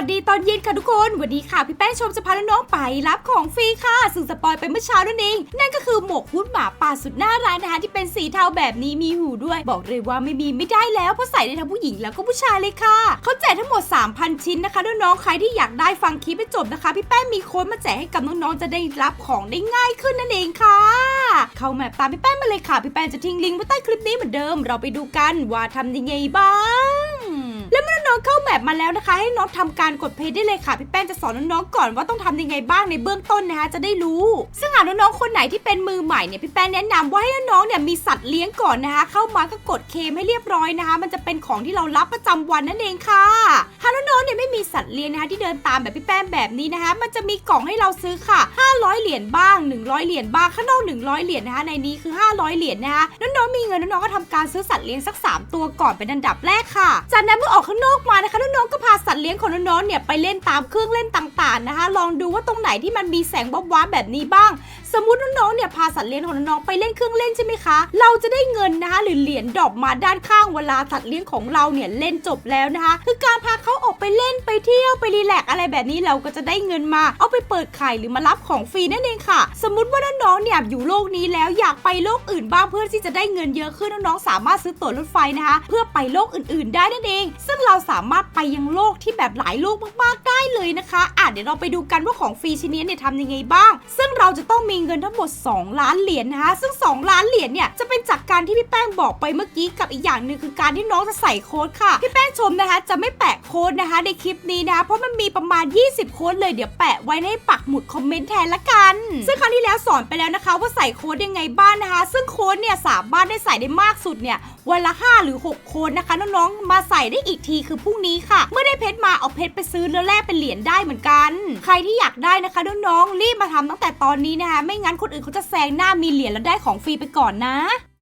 วัสดีตอนเย็นค่ะทุกคนวันนี้ค่ะพี่แป้งชมจะพาน้องๆไปรับของฟรีค่ะ ซึ่งสปอยไปเมื่อเช้านั่นเองนั่นก็คือหมวกฮูดหมาป่าสุดน่ารักนะคะที่เป็นสีเทาแบบนี้มีหูด้วย บอกเลยว่าไม่มีไม่ได้แล้วเพราะใส่ได้ทั้งผู้หญิงแล้วก็ผู้ชายเลยค่ะ เขาแจกทั้งหมด 3,000 ชิ้นนะคะน้องๆใครที่อยากได้ฟังคลิปไปจบนะคะ พี่แป้งมีโค้ดมาแจกให้กับน้องๆจะได้รับของได้ง่ายขึ้นนั่นเองค่ะ เข้ามปตามพี่แป้งมาเลยค่ะพี่แป้งจะทิ้งลิงก์ไว้ใต้คลิปนี้เหมือนเดิม เราไปดูกันว่าทำยังไงบ้าง แบบมาแล้วนะคะ ให้น้องทำการกดเพย์ได้เลยค่ะ พี่แป้งจะสอนน้องๆก่อนว่าต้องทำยังไงบ้างในเบื้องต้นนะคะจะได้รู้ ซึ่งหากน้องๆคนไหนที่เป็นมือใหม่เนี่ยพี่แป้งแนะนำว่าให้น้องๆเนี่ยมีสัตว์เลี้ยงก่อนนะคะ เข้ามาก็กดเคมให้เรียบร้อยนะคะ มันจะเป็นของที่เรารับประจำวันนั่นเองค่ะหาก สัตว์เลี้ยงนะคะที่เดินตามแบบพี่แป้งแบบนี้นะคะ มันจะมีกล่องให้เราซื้อค่ะ 500 เหรียญบ้าง 100 เหรียญบ้างข้างนอก 100 เหรียญนะคะ ในนี้คือ 500 เหรียญนะคะน้องๆมีเงินน้องๆก็ทำการซื้อสัตว์เลี้ยงสัก 3 ตัวก่อนเป็นอันดับแรกค่ะ จากนั้นเมื่อออกข้างนอกมานะคะน้องๆก็พาสัตว์เลี้ยงของน้องๆเนี่ยไปเล่นตามเครื่องเล่นต่างๆนะคะ ลองดูว่าตรงไหนที่มันมีแสงวับวับแบบนี้บ้าง สมมติน้องๆเนี่ยพาสัตว์เลี้ยงของน้องๆไปเล่นเครื่องเล่นใช่ไหมคะ เราจะได้เงินนะคะหรือเหรียญดรอปมาด้านข้างเวลาสัตว์เลี้ยงของเราเนี่ยเล่นจบแล้วนะคะ คือการพาเขาออกไปเล่นไปเที่ยวไปรีแลกอะไรแบบนี้เราก็จะได้เงินมา เอาไปเปิดไข่หรือมารับของฟรีนั่นเองค่ะ สมมติว่าน้องๆเนี่ยอยู่โลกนี้แล้วอยากไปโลกอื่นบ้างเพื่อที่จะได้เงินเยอะขึ้นน้องๆสามารถซื้อตั๋วรถไฟนะคะ เพื่อไปโลกอื่น ๆ ได้นั่นเอง ซึ่งเราสามารถไปยังโลกที่แบบหลายโลกมากๆได้เลยนะคะอะเดี๋ยวเราไปดูกันว่าของฟรีชิ้นนี้เนี่ยทำยังไงบ้าง ซึ่งเราจะต้องมีเงินทั้งหมด 2 ล้านเหรียญนะคะ ซึ่ง 2 ล้านเหรียญเนี่ยจะเป็นจากการที่พี่แป้งบอกไปเมื่อกี้กับอีกอย่างหนึ่งคือการที่น้องจะใส่โค้ดค่ะพี่แป้งชมนะคะ จะไม่แปะโค้ดนะคะในคลิปนี้นะ เพราะมันมีประมาณ 20 โค้ดเลยเดี๋ยวแปะไว้ในปักหมุดคอมเมนต์แทนละกัน ซึ่งครั้งที่แล้วสอนไปแล้วนะคะ ว่าใส่โค้ดยังไงบ้างนะคะ ซึ่งโค้ดเนี่ยสามารถได้ใส่ได้มากสุดเนี่ยวันละ 5 หรือ 6 โค้ดนะคะ น้องๆ มาใส่ได้อีกทีคือพรุ่งนี้ค่ะ เมื่อได้เพชรมาเอาเพชรไปซื้อแล้วแลกเป็นเหรียญได้เหมือนกัน ใครที่อยากได้นะคะน้องๆรีบมาทำตั้งแต่ตอนนี้นะคะไม่งั้นคนอื่นเขาจะแซงหน้ามีเหรียญแล้วได้ของฟรีไปก่อนนะ